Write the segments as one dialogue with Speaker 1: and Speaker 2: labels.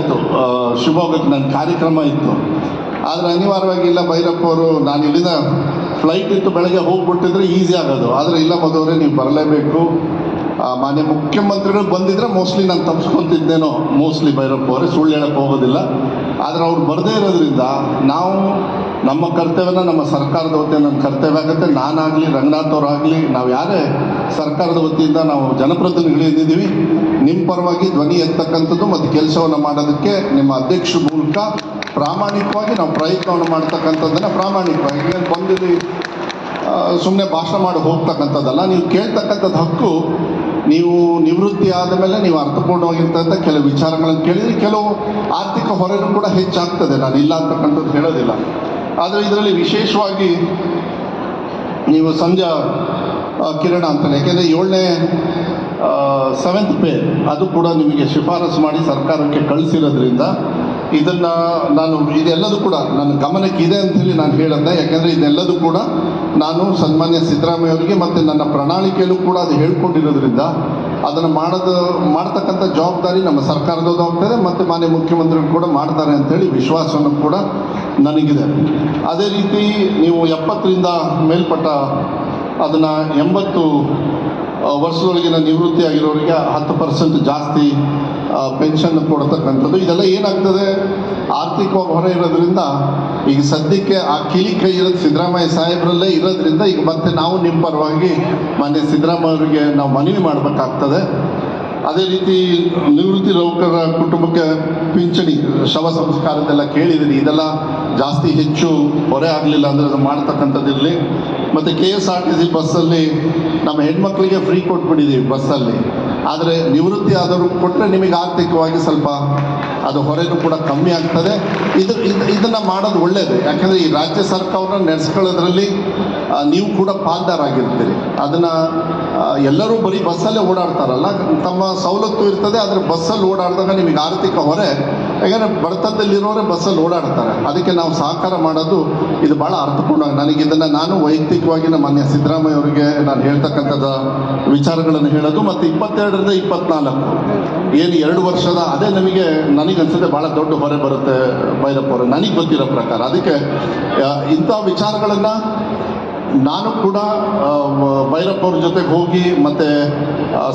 Speaker 1: ಇತ್ತು ಶಿವಮೊಗ್ಗಕ್ಕೆ ನನ್ನ ಕಾರ್ಯಕ್ರಮ ಇತ್ತು. ಆದರೆ ಅನಿವಾರ್ಯವಾಗಿ ಇಲ್ಲ ಭೈರಪ್ಪ ಅವರು, ನಾನು ಇಲ್ಲಿಂದ ಫ್ಲೈಟ್ ಇತ್ತು, ಬೆಳಗ್ಗೆ ಹೋಗ್ಬಿಟ್ಟಿದ್ರೆ ಈಸಿ ಆಗೋದು. ಆದರೆ ಇಲ್ಲ ಮದುವರೆ ನೀವು ಬರಲೇಬೇಕು. ಮಾನ್ಯ ಮುಖ್ಯಮಂತ್ರಿಗಳು ಬಂದಿದ್ರೆ ಮೋಸ್ಟ್ಲಿ ನಾನು ತಪ್ಸ್ಕೊತಿದ್ದೇನೋ ಮೋಸ್ಟ್ಲಿ ಭೈರಪ್ಪ ಅವರೇ, ಸುಳ್ಳು ಹೇಳಕ್ಕೆ ಹೋಗೋದಿಲ್ಲ. ಆದರೆ ಅವ್ರು ಬರದೇ ಇರೋದ್ರಿಂದ ನಾವು ನಮ್ಮ ಕರ್ತವ್ಯನ ನಮ್ಮ ಸರ್ಕಾರದ ವತಿಯಿಂದ ನನ್ನ ಕರ್ತವ್ಯ ಆಗುತ್ತೆ. ನಾನಾಗಲಿ, ರಂಗನಾಥ್ ಅವರಾಗಲಿ, ನಾವು ಯಾರೇ ಸರ್ಕಾರದ ವತಿಯಿಂದ ನಾವು ಜನಪ್ರತಿನಿಧಿಗಳಿದ್ದೀವಿ ನಿಮ್ಮ ಪರವಾಗಿ ಧ್ವನಿ ಎತ್ತಕ್ಕಂಥದ್ದು ಮತ್ತು ಕೆಲಸವನ್ನು ಮಾಡೋದಕ್ಕೆ ನಿಮ್ಮ ಅಧ್ಯಕ್ಷ ಮೂಲಕ ಪ್ರಾಮಾಣಿಕವಾಗಿ ನಾವು ಪ್ರಯತ್ನವನ್ನು ಮಾಡ್ತಕ್ಕಂಥದ್ದನ್ನು ಪ್ರಾಮಾಣಿಕವಾಗಿ ಬಂದಿಲ್ಲಿ ಸುಮ್ಮನೆ ಭಾಷಣ ಮಾಡಿ ಹೋಗ್ತಕ್ಕಂಥದ್ದಲ್ಲ. ನೀವು ಕೇಳ್ತಕ್ಕಂಥದ್ದು ಹಕ್ಕು ನೀವು ನಿವೃತ್ತಿ ಆದ ಮೇಲೆ ನೀವು ಅರ್ಥಪೂರ್ಣವಾಗಿರ್ತಕ್ಕಂಥ ಕೆಲವು ವಿಚಾರಗಳನ್ನು ಕೇಳಿದರೆ ಕೆಲವು ಆರ್ಥಿಕ ಹೊರೆನೂ ಕೂಡ ಹೆಚ್ಚಾಗ್ತದೆ. ನಾನು ಇಲ್ಲ ಅಂತಕ್ಕಂಥದ್ದು ಹೇಳೋದಿಲ್ಲ. ಆದರೆ ಇದರಲ್ಲಿ ವಿಶೇಷವಾಗಿ ನೀವು ಸಂಜೆ ಕಿರಣ ಅಂತಲೇ ಯಾಕೆಂದರೆ ಏಳನೇ ಸೆವೆಂತ್ ಪೇ ಅದು ಕೂಡ ನಿಮಗೆ ಶಿಫಾರಸು ಮಾಡಿ ಸರ್ಕಾರಕ್ಕೆ ಕಳಿಸಿರೋದ್ರಿಂದ ಇದನ್ನು ನಾನು ಇದೆಲ್ಲದೂ ಕೂಡ ನನ್ನ ಗಮನಕ್ಕೆ ಇದೆ ಅಂತೇಳಿ ನಾನು ಹೇಳಂದೆ ಯಾಕೆಂದರೆ ಇದೆಲ್ಲದೂ ಕೂಡ ನಾನು ಸನ್ಮಾನ್ಯ ಸಿದ್ದರಾಮಯ್ಯ ಅವರಿಗೆ ಮತ್ತು ನನ್ನ ಪ್ರಣಾಳಿಕೆಯಲ್ಲೂ ಕೂಡ ಅದು ಹೇಳ್ಕೊಂಡಿರೋದ್ರಿಂದ ಅದನ್ನು ಮಾಡೋದು, ಮಾಡ್ತಕ್ಕಂಥ ಜವಾಬ್ದಾರಿ ನಮ್ಮ ಸರ್ಕಾರದದು ಆಗ್ತದೆ ಮತ್ತು ಮಾನ್ಯ ಮುಖ್ಯಮಂತ್ರಿಗಳು ಕೂಡ ಮಾಡ್ತಾರೆ ಅಂತೇಳಿ ವಿಶ್ವಾಸವನ್ನು ಕೂಡ ನನಗಿದೆ. ಅದೇ ರೀತಿ ನೀವು ಎಪ್ಪತ್ತರಿಂದ ಮೇಲ್ಪಟ್ಟ ಅದನ್ನು ಎಂಬತ್ತು ವರ್ಷದೊಳಗಿನ ನಿವೃತ್ತಿ ಆಗಿರೋರಿಗೆ ಹತ್ತು ಪರ್ಸೆಂಟ್ ಜಾಸ್ತಿ ಪೆನ್ಷನ್ ಕೊಡ್ತಕ್ಕಂಥದ್ದು. ಇದೆಲ್ಲ ಏನಾಗ್ತದೆ? ಆರ್ಥಿಕವಾಗಿ ಹೊರ ಇರೋದ್ರಿಂದ ಈಗ ಸದ್ಯಕ್ಕೆ ಆ ಕಿಲಿ ಕೈ ಇರೋದು ಸಿದ್ದರಾಮಯ್ಯ ಸಾಹೇಬರಲ್ಲೇ ಇರೋದ್ರಿಂದ ಈಗ ಮತ್ತೆ ನಾವು ನಿಮ್ಮ ಪರವಾಗಿ ಮಾನ್ಯ ಸಿದ್ದರಾಮಯ್ಯ ಅವರಿಗೆ ನಾವು ಮನವಿ ಮಾಡಬೇಕಾಗ್ತದೆ. ಅದೇ ರೀತಿ ನಿವೃತ್ತಿ ನೌಕರರ ಕುಟುಂಬಕ್ಕೆ ಪಿಂಚಣಿ, ಶವ ಸಂಸ್ಕಾರದ್ದೆಲ್ಲ ಕೇಳಿದ್ದೀನಿ. ಇದೆಲ್ಲ ಜಾಸ್ತಿ ಹೆಚ್ಚು ಹೊರೆ ಆಗಲಿಲ್ಲ ಅಂದರೆ ಅದು ಮಾಡ್ತಕ್ಕಂಥದ್ದಿರಲಿ ಮತ್ತು K S R T C ಬಸ್ಸಲ್ಲಿ ನಮ್ಮ ಹೆಣ್ಮಕ್ಳಿಗೆ ಫ್ರೀ ಕೊಟ್ಬಿಟ್ಟಿದ್ದೀವಿ ಬಸ್ಸಲ್ಲಿ. ಆದರೆ ನಿವೃತ್ತಿ ಆದರೂ ಕೊಟ್ಟರೆ ನಿಮಗೆ ಆರ್ಥಿಕವಾಗಿ ಸ್ವಲ್ಪ ಅದು ಹೊರೆನೂ ಕೂಡ ಕಮ್ಮಿ ಆಗ್ತದೆ. ಇದು ಇದು ಇದನ್ನು ಮಾಡೋದು ಒಳ್ಳೆಯದು ಯಾಕಂದರೆ ಈ ರಾಜ್ಯ ಸರ್ಕಾರವನ್ನು ನಡೆಸ್ಕೊಳ್ಳೋದ್ರಲ್ಲಿ ನೀವು ಕೂಡ ಪಾಲ್ದಾರಾಗಿರ್ತೀರಿ. ಅದನ್ನು ಎಲ್ಲರೂ ಬರೀ ಬಸ್ಸಲ್ಲೇ ಓಡಾಡ್ತಾರಲ್ಲ? ತಮ್ಮ ಸವಲತ್ತು ಇರ್ತದೆ, ಆದರೆ ಬಸ್ಸಲ್ಲಿ ಓಡಾಡಿದಾಗ ನಿಮಗೆ ಆರ್ಥಿಕ ಹೊರೆ ಯಾಕಂದರೆ ಬಡತನದಲ್ಲಿರೋರೆ ಬಸ್ಸಲ್ಲಿ ಓಡಾಡ್ತಾರೆ. ಅದಕ್ಕೆ ನಾವು ಸಹಕಾರ ಮಾಡೋದು ಇದು ಭಾಳ ಅರ್ಥಪೂರ್ಣ ನನಗೆ ಇದನ್ನು ನಾನು ವೈಯಕ್ತಿಕವಾಗಿ ನಮ್ಮ ಮಾನ್ಯ ಸಿದ್ದರಾಮಯ್ಯ ಅವರಿಗೆ ನಾನು ಹೇಳ್ತಕ್ಕಂಥದ್ದು ವಿಚಾರಗಳನ್ನು ಹೇಳೋದು. ಮತ್ತು ಇಪ್ಪತ್ತೆರಡರಿಂದ ಇಪ್ಪತ್ನಾಲ್ಕು. ಏನು ಎರಡು ವರ್ಷದ, ಅದೇ ನಮಗೆ ನನಗನ್ಸುತ್ತೆ ಭಾಳ ದೊಡ್ಡ ಹೊರೆ ಬರುತ್ತೆ ಭೈರಪ್ಪ ಅವರು. ನನಗೆ ಗೊತ್ತಿರೋ ಪ್ರಕಾರ. ಅದಕ್ಕೆ ಇಂಥ ವಿಚಾರಗಳನ್ನು ನಾನು ಕೂಡ ಆ, ಮ- ಭೈರಪ್ಪ ಅವ್ರ ಜೊತೆಗೆ ಹೋಗಿ ಮತ್ತು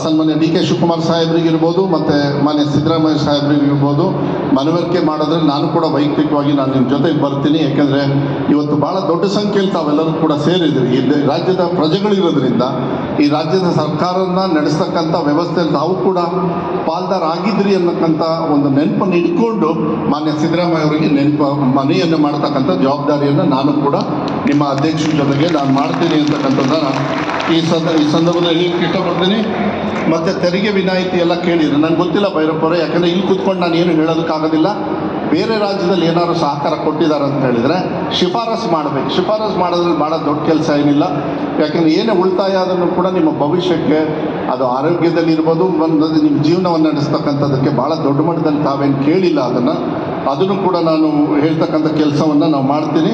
Speaker 1: ಸನ್ಮಾನ್ಯ ಡಿ ಕೆ ಶಿವಕುಮಾರ್ ಸಾಹೇಬ್ರಿಗಿರ್ಬೋದು ಮತ್ತು ಮಾನ್ಯ ಸಿದ್ದರಾಮಯ್ಯ ಸಾಹೇಬ್ರಿಗಿರ್ಬೋದು ಮನವರಿಕೆ ಮಾಡಿದ್ರೆ ನಾನು ಕೂಡ ವೈಯಕ್ತಿಕವಾಗಿ ನಾನು ನಿಮ್ಮ ಜೊತೆಗೆ ಬರ್ತೀನಿ ಯಾಕೆಂದರೆ ಇವತ್ತು ಭಾಳ ದೊಡ್ಡ ಸಂಖ್ಯೆಯಲ್ಲಿ ತಾವೆಲ್ಲರೂ ಕೂಡ ಸೇರಿದ್ರಿ ಈ ರಾಜ್ಯದ ಪ್ರಜೆಗಳಿರೋದ್ರಿಂದ ಈ ರಾಜ್ಯದ ಸರ್ಕಾರನ ನಡೆಸ್ತಕ್ಕಂಥ ವ್ಯವಸ್ಥೆಯಲ್ಲಿ ತಾವು ಕೂಡ ಪಾಲ್ದಾರಾಗಿದ್ರಿ ಅನ್ನಕ್ಕಂಥ ಒಂದು ನೆನಪನ್ನು ಇಟ್ಕೊಂಡು ಮಾನ್ಯ ಸಿದ್ದರಾಮಯ್ಯ ಅವರಿಗೆ ನೆನಪು ಮನೆಯನ್ನು ಮಾಡ್ತಕ್ಕಂಥ ಜವಾಬ್ದಾರಿಯನ್ನು ನಾನು ಕೂಡ ನಿಮ್ಮ ಅಧ್ಯಕ್ಷರ ಜೊತೆಗೆ ನಾನು ಮಾಡ್ತೀನಿ ಅಂತಕ್ಕಂಥದ್ದನ್ನು ಈ ಸಂದ, ಈ ಸಂದರ್ಭದಲ್ಲಿ ಹೇಳಕ್ಕೆ ಇಷ್ಟಪಡ್ತೀನಿ ಮತ್ತು ತೆರಿಗೆ ವಿನಾಯಿತಿ ಎಲ್ಲ ಕೇಳಿದ್ರು ನನಗೆ ಗೊತ್ತಿಲ್ಲ ಭೈರಪ್ಪರೇ ಯಾಕಂದರೆ ಇಲ್ಲಿ ಕೂತ್ಕೊಂಡು ನಾನು ಏನು ಹೇಳೋದಕ್ಕಾಗೋದಿಲ್ಲ. ಬೇರೆ ರಾಜ್ಯದಲ್ಲಿ ಏನಾದ್ರು ಸಹಕಾರ ಕೊಟ್ಟಿದ್ದಾರೆ ಅಂತ ಹೇಳಿದರೆ ಶಿಫಾರಸು ಮಾಡಬೇಕು. ಶಿಫಾರಸು ಮಾಡೋದ್ರೆ ಭಾಳ ದೊಡ್ಡ ಕೆಲಸ ಏನಿಲ್ಲ. ಯಾಕಂದರೆ ಏನೇ ಉಳಿತಾಯ ಆದರೂ ಕೂಡ ನಿಮ್ಮ ಭವಿಷ್ಯಕ್ಕೆ ಅದು ಆರೋಗ್ಯದಲ್ಲಿ ಇರ್ಬೋದು ಒಂದು ನಿಮ್ಮ ಜೀವನವನ್ನು ನಡೆಸ್ತಕ್ಕಂಥದ್ದಕ್ಕೆ ಭಾಳ ದೊಡ್ಡ ಮಟ್ಟದಲ್ಲಿ ತಾವೇನು ಕೇಳಿಲ್ಲ ಅದನ್ನು. ಅದನ್ನು ಕೂಡ ನಾನು ಹೇಳ್ತಕ್ಕಂಥ ಕೆಲಸವನ್ನು ನಾವು ಮಾಡ್ತೀನಿ.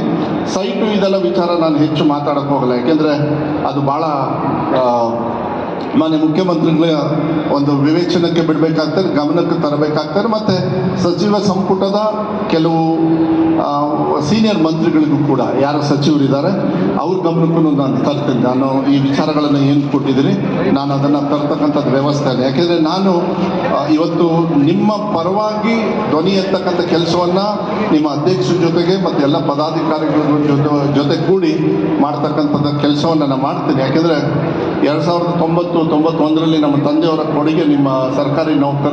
Speaker 1: ಸೈಟು ಇದೆಲ್ಲ ವಿಚಾರ ನಾನು ಹೆಚ್ಚು ಮಾತಾಡೋಕ್ಕೆ ಹೋಗಲ್ಲ. ಯಾಕೆಂದರೆ ಅದು ಭಾಳ ಮಾನ್ಯ ಮುಖ್ಯಮಂತ್ರಿಗಳ, ಒಂದು ವಿವೇಚನಕ್ಕೆ ಬಿಡಬೇಕಾಗ್ತದೆ, ಗಮನಕ್ಕೆ ತರಬೇಕಾಗ್ತದೆ, ಮತ್ತು ಸಚಿವ ಸಂಪುಟದ ಕೆಲವು ಸೀನಿಯರ್ ಮಂತ್ರಿಗಳಿಗೂ ಕೂಡ ಯಾರು ಸಚಿವರಿದ್ದಾರೆ, ಅವ್ರ ಗಮನಕ್ಕೂ ನಾನು ತರ್ತೀನಿ ನಾನು ಈ ವಿಚಾರಗಳನ್ನು ಏನು ಕೊಟ್ಟಿದ್ದೀನಿ ನಾನು ಅದನ್ನು ತರ್ತಕ್ಕಂಥದ್ದು ವ್ಯವಸ್ಥೆ ಯಾಕೆಂದರೆ ನಾನು ಇವತ್ತು ನಿಮ್ಮ ಪರವಾಗಿ ಧ್ವನಿ ಎತ್ತಕ್ಕಂಥ ಕೆಲಸವನ್ನು ನಿಮ್ಮ ಅಧ್ಯಕ್ಷರ ಜೊತೆಗೆ ಮತ್ತು ಎಲ್ಲ ಪದಾಧಿಕಾರಿಗಳ ಜೊತೆ ಜೊತೆ ಕೂಡಿ ಮಾಡ್ತಕ್ಕಂಥದ್ದು ಕೆಲಸವನ್ನು ನಾನು ಮಾಡ್ತೀನಿ. ಯಾಕೆಂದರೆ ಎರಡು ಸಾವಿರದ ತೊಂಬತ್ತು ತೊಂಬತ್ತೊಂದರಲ್ಲಿ ನಮ್ಮ ತಂದೆಯವರ ಕೊಡುಗೆ ನಿಮ್ಮ ಸರ್ಕಾರಿ ನೌಕರ